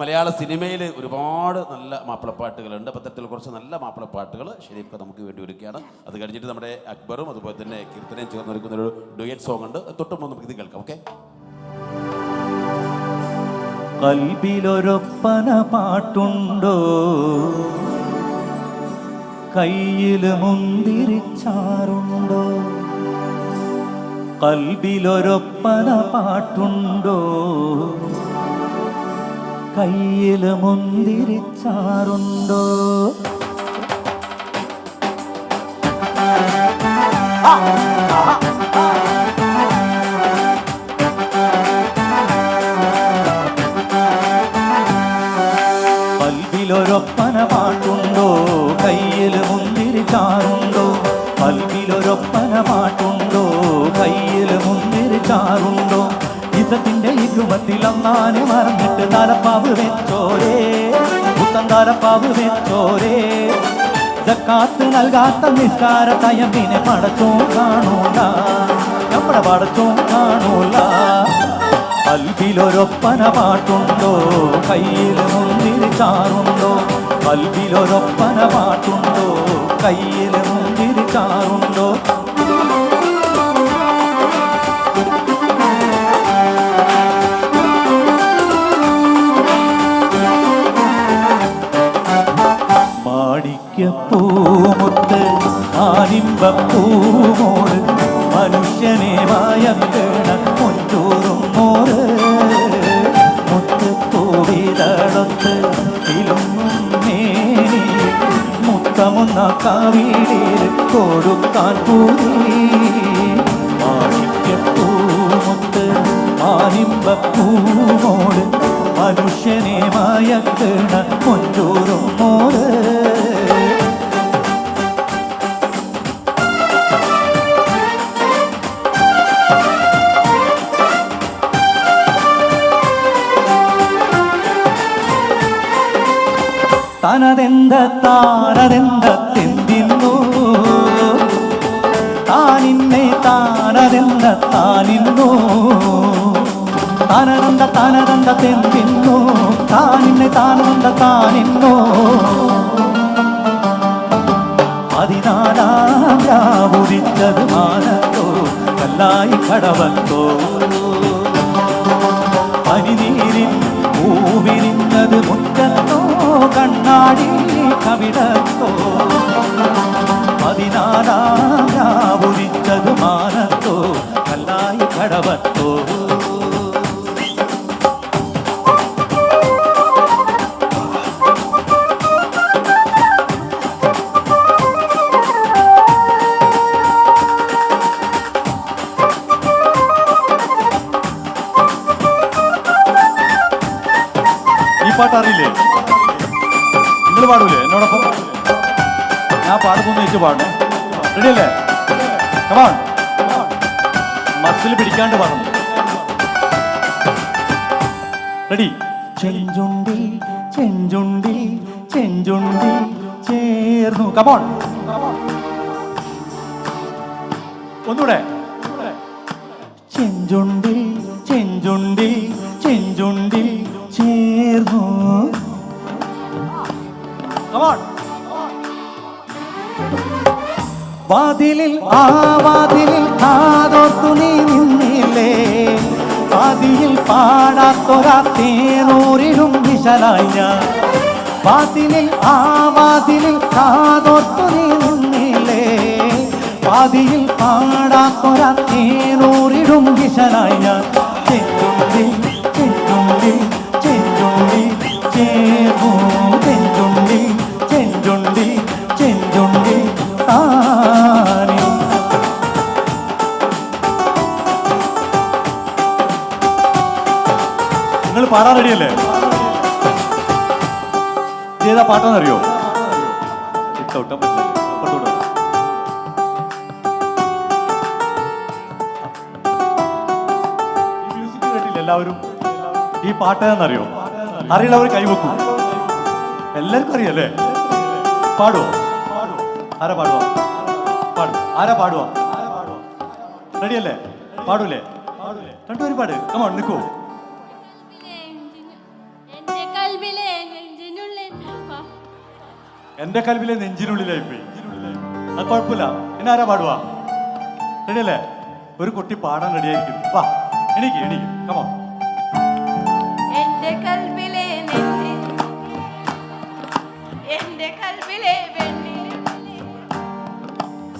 മലയാള സിനിമയിൽ ഒരുപാട് നല്ല മാപ്പിളപ്പാട്ടുകളുണ്ട്. അപ്പോൾ അത്തരത്തിൽ കുറച്ച് നല്ല മാപ്പിളപ്പാട്ടുകൾ ഷെരീഫ് നമുക്ക് വേണ്ടി ഒരുക്കുകയാണ് അത് കഴിഞ്ഞിട്ട് നമ്മുടെ അക്ബറും അതുപോലെ തന്നെ കീർത്തനയും ചേർന്ന് ഒരുക്കുന്ന ഒരു ഡുയറ്റ് സോങ് ഉണ്ട്. തൊട്ടുമ്പോൾ നമുക്ക് ഇത് കേൾക്കാം ഓക്കെ? കൽബിലൊരൊപ്പന പാട്ടുണ്ടോ കയ്യിൽ മുന്തിരിച്ചാറുണ്ടോ? കൽബിലൊരൊപ്പന പാട്ടുണ്ടോ കയ്യിൽ മുന്തിരിച്ചാറുണ്ടോ? പൽവിലൊരൊപ്പന പാട്ടുണ്ടോ കയ്യിൽ മുന്തിരിച്ചാറുണ്ടോ? പൽവിലൊരൊപ്പന പാട്ടുണ്ടോ കയ്യിൽ മുന്തിരി ചാറുണ്ടോ ഇസത്തിന്റെ ഇക്കുമത്തിൽ അന്നാന് മറന്നിട്ട് തലപ്പാവ് വെച്ചോരേ. പുത്തൻ തലപ്പാവ് വെച്ചോരേ. ജക്കാത്ത് നൽകാത്ത നിസ്കാര തയമ്പിനെ പടച്ചോ കാണൂല. നമ്മുടെ പടച്ചോ കാണൂല. കൽവിലൊരൊപ്പന പാട്ടുണ്ടോ കയ്യിൽ മുന്തിരി ചാറുണ്ടോ? കൽവിലൊരൊപ്പന പാട്ടുണ്ടോ കയ്യിൽ മുന്തിരി ചാറുണ്ടോ? മാടിക്കപ്പൂമുത്ത് ആനിമ്പപ്പൂമോട് മനുഷ്യനെ വായക്കണ മുറ്റൂറും മോറ്. മുത്തുപ്പൂവിതളത്ത് ഇലുങ്ങും മേനി. മുത്തമുന്ന കാവീടിൽ കൊടുക്കാൻ പൂതി. മാണിക്യപ്പൂമുത്ത് ആനിമ്പപ്പൂമോട് മനുഷ്യനെ വായക്കണ മുറ്റൂറും മോറ്. തനതെന്ത താനതെന്ത തെന്തിന്നു താനിന്നെ താനതെന്ത താനിന്നു താനതെന്ത താനതെന്ത തെന്തിന്നു താനിന്നെ താനതെന്ത താനിന്നു പതിനാലാം രാവുദിച്ചത് മാനത്തോ കല്ലായി കടവത്തോ കവിടത്തോ പതിനാലാം രാവുദിച്ചത് മാനത്തോ കല്ലായി കടവത്തോ ഈ പാട്ട് അറിയില്ലേ നിങ്ങൾ പാടൂലേ? എന്നോടൊപ്പം ഞാൻ പാടുമ്പോൾ വെച്ച് പാടണേ. റെഡി അല്ലേ കമാൺ മസിൽ പിടിക്കാണ്ട് പാടണം. റെഡി ചെഞ്ചുണ്ടിൽ ചെഞ്ചുണ്ടിൽ ചെഞ്ചുണ്ടിൽ ചേർന്നു. കമോൺ ഒന്നുകൂടെ. ചെഞ്ചുണ്ടിൽ ചെഞ്ചുണ്ടിൽ ചെഞ്ചുണ്ടിൽ ചേർന്നു. വാതിലിൽ ആ വാതിലിൽ കാതോർത്തു നീ നിന്നില്ലേ? വാതിലിൽ പാടാത്തൊരാ തേനൂരിടും വിശലായി ഞാൻ. വാതിലിൽ ആ വാതിലിൽ കാതോർത്തു നീ നിന്നില്ലേ? വാതിയിൽ പാടാത്തൊരാ തേനൂരിടും വിശലായി ഞാൻ. ചെഞ്ചുണ്ടിൽ ചെഞ്ചുണ്ടിൽ ചേർന്നു നിങ്ങൾ പാടാൻ റെഡിയല്ലേ? ഏതാ പാട്ടാന്നറിയോ? ഇട്ടോട്ടം എല്ലാവരും. ഈ പാട്ട് എന്നറിയോ അറിയുള്ളവർ കൈവെക്കും എല്ലാവർക്കും അറിയാല്ലേ പാടുവോ? ആരാ പാടുവോ? ആരാ പാടുവോ? റെഡിയല്ലേ? പാടൂലേ? രണ്ടുപേരും പാട്. കമോൺ നിൽക്കൂ എന്റെ കൽവിലെ നെഞ്ചിനുള്ളിലായി പോയി അത് കുഴപ്പമില്ല. പിന്നെ ആരാ പാടുവാ? റെഡിയല്ലേ? ഒരു കുട്ടി പാടാൻ റെഡിയായിരിക്കും വാ എനിക്ക് എനിക്ക് കമോൺ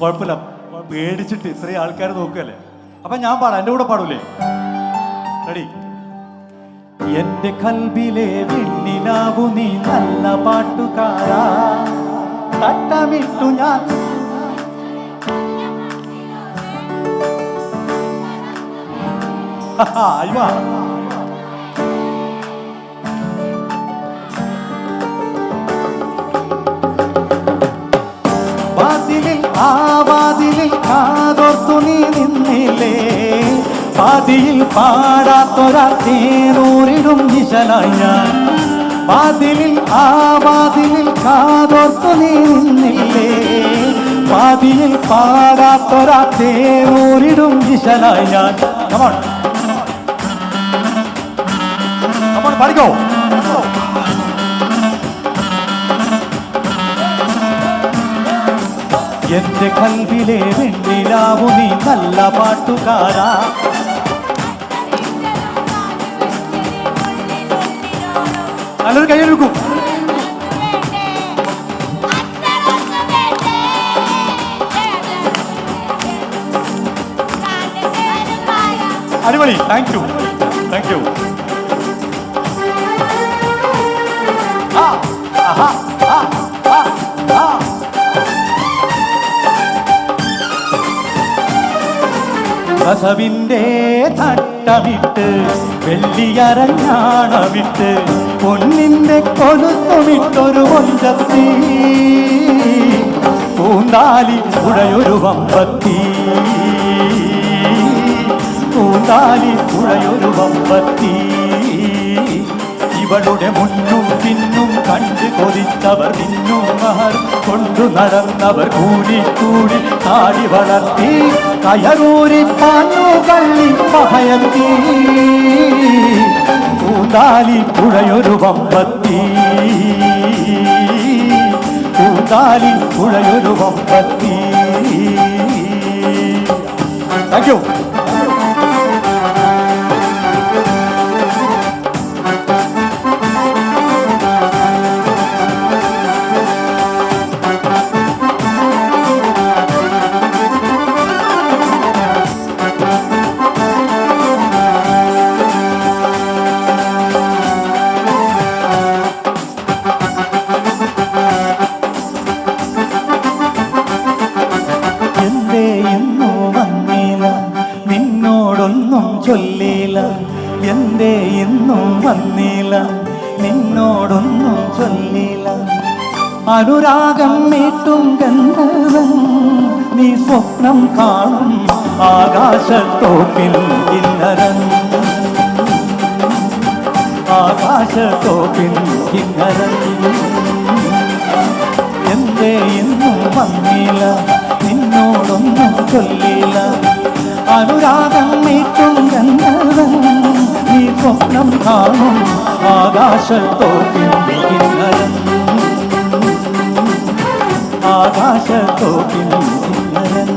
കുഴപ്പമില്ല. പേടിച്ചിട്ട് ഇത്രയും ആൾക്കാർ നോക്കുകയല്ലേ? അപ്പൊ ഞാൻ പാടാം. എന്റെ കൂടെ പാടൂലേ? റെഡി എന്റെ കൽബിലെ വെണ്ണിലാവു നീ നല്ല പാട്ടുകാരാ. തട്ടമിട്ടു ഞാൻ. അയ്യോ. ആ വാതിലിൽ കാതോർത്തു നീ നിന്നില്ലേ? പാതിയിൽ പാടാത്തൊരാ തേനൂരിടും നിശലായി ഞാൻ. വാതിലിൽ ആ വാതിലിൽ കാതോർത്തു നീ നിന്നില്ലേ? പാതിയിൽ പാടാത്തൊരാ തേനൂരിടും പാടിക്കോ? എന്റെ കൽവിലെ വെണ്ണിലാവു നീ നല്ല പാട്ടുകാരാ. നല്ലൊരു കയ്യെടുക്കും അടിപൊളി. താങ്ക് യു താങ്ക് യു കസവിന്റെ തട്ടമിട്ട് വെള്ളിയരഞ്ഞാണമിട്ട് പൊന്നിന്റെ കൊലുത്തുമിട്ടൊരു കൊഞ്ചത്തി. പൂന്താലി പുഴയൊരു വമ്പത്തി. പൂന്താലി പുഴയൊരു വമ്പത്തി. ഇവളുടെ മുന്നും പിന്നും കണ്ട് കൊതിച്ചവർ പിന്നും മഹർ. കൊണ്ടു നടന്നവർ കൂടി കൂടി താടി വളർത്തി. കയറൂരി പാഞ്ഞു കള്ളി പഹയത്തി കൂതാലി പുഴയൊരു വമ്പത്തി. കൂതാലി പുഴയൊരു വമ്പത്തി. താങ്ക് യു എന്തേ ഇന്നും വന്നില്ല നിന്നോടൊന്നും ചൊല്ലില്ല. അനുരാഗം നീട്ടും ഗന്ധർവൻ നീ സ്വപ്നം കാണും ആകാശത്തോപ്പിൽ കിന്നരൻ. ആകാശത്തോപ്പിൽ കിന്നരൻ. എന്തേ ഇന്നും വന്നില്ല നിന്നോടൊന്നും ചൊല്ലില്ല. അനുരാഗം സ്വപ്നം കാണും ആകാശത്തോപ്പിൽ കിന്നരൻ ആകാശത്തോപ്പിൽ കിന്നരൻ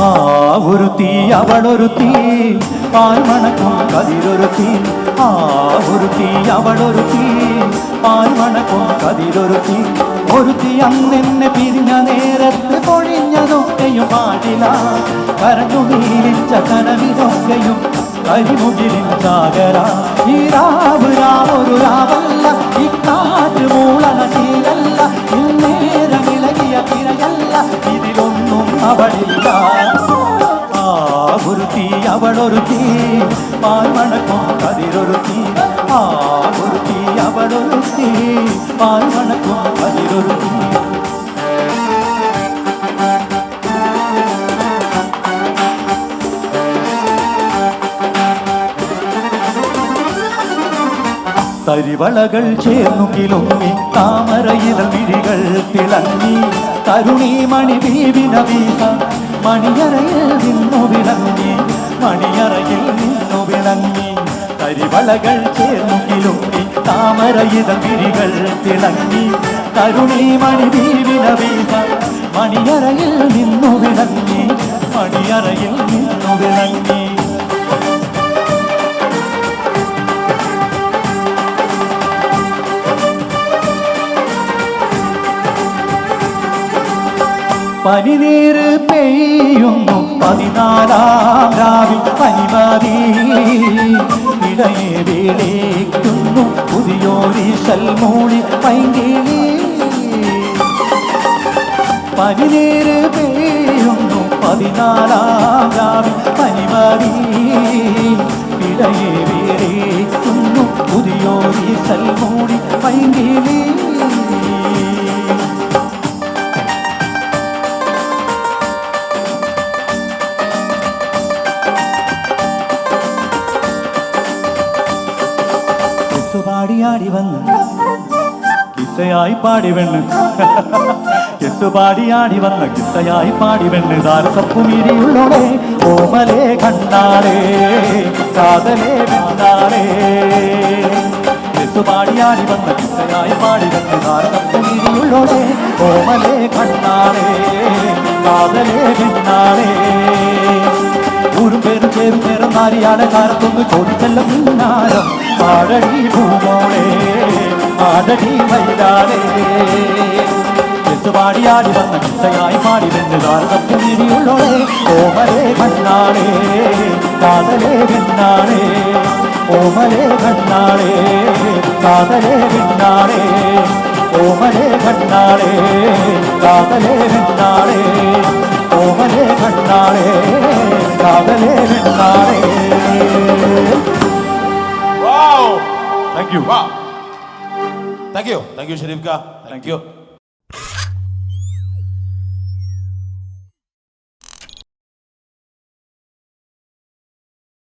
ആ ഒരു തീ അവളൊരു തീ പാൽമണക്കും കതിരൊരു തീ ആ ഒരു തീ അവളൊരു തീ പാൽമണക്കും കതിരൊരു തീ ഒരു തീ അന്നെന്നെ പിരിഞ്ഞ നേരത്ത് പൊഴിഞ്ഞതൊക്കെയും പാടില. കരഞ്ഞു നീലിച്ച കനവിതൊക്കെയും കരിമുകിലിൻ ചാകര. ഈ രാവ് രാവൊരു രാവല്ല ഈ കാറ്റ് മൂളന ശീലല്ല ഇന്നേരമിളകിയ തിരയല്ല ഇതിലൊന്നും അവളില്ല. ആ ഒരു തീ അവളൊരു തീ പാൽമണക്കും കതിരൊരു തീ ആ ഒരു തീ അവളൊരു തീ പാൽമണക്കും കതിരൊരു തീ ചേർന്നു കിലുങ്ങി താമരയില മിഴികൾ തിളങ്ങി. കരുണി മണി വീവിന വീസ മണിയറയിൽ നിന്നു വിളങ്ങി. മണിയറയിൽ നിന്നു വിളങ്ങി. കരിവളകൾ ചേർന്നു കിലുങ്ങി താമരയില മിഴികൾ തിളങ്ങി കരുണി മണി വീവിന വീസ മണിയറയിൽ നിന്നു വിളങ്ങി മണിയറയിൽ നിന്നു വിളങ്ങി പനിനീര് പെയ്യുന്നു പതിനാലാം രാവിൽ പനിമതി ഇടയെ വേളേക്കുന്നു. പുതിയോരി ശൽമൂളി പൈങ്കിളി പനിനീര് പേയുന്നു പതിനാലാം രാവിൽ പനിമതി ഇടയെ വിളിക്കുന്നു പുതിയോരി ശൽമൂളി പൈങ്കിളി പാടിയാടി വന്ന്. കിസ്സയായി പാടി വെണ്ണ് കെസ് പാടിയാടി വന്ന. കിസ്സയായി പാടി വെണ്ണ് സാരസപ്പുമിരിയുള്ളോടെ ഓമലേ കണ്ണാളേ കാതലേ വെണ്ണാളേ കിസ് പാടിയാടി വന്ന. കിസ്സയായി പാടി വെണ്ണ് സാരസപ്പുമിരിയുള്ളോടെ ഓമലേ കണ്ണാളേ കാതലേ വെണ്ണാളേ ഊരും പേരും ചേരും നേരം നാരിയാണ് ചോദിച്ചല്ല പിന്നാരം. പാടടി ഭൂമോളെ ആടടി മൈതാനേ യെസ് പാടിയാടി വന്ന കിച്ചയായി പാടി വെന്ന് കാലത്തപ്പുനിരിയുള്ളോളെ ഓമലേ കണ്ണാളേ കാതലേ പിന്നാളേ ഓമലേ കണ്ണാളേ കാതലേ പിന്നാളേ ഓമലേ കണ്ണാളേ കാതലേ പിന്നാളേ ഓമലേ കണ്ണാളേ കാതലേ പിന്നാളേ Wow! Thank you Wow! Thank you. Thank you, Sharif ക. Thank you.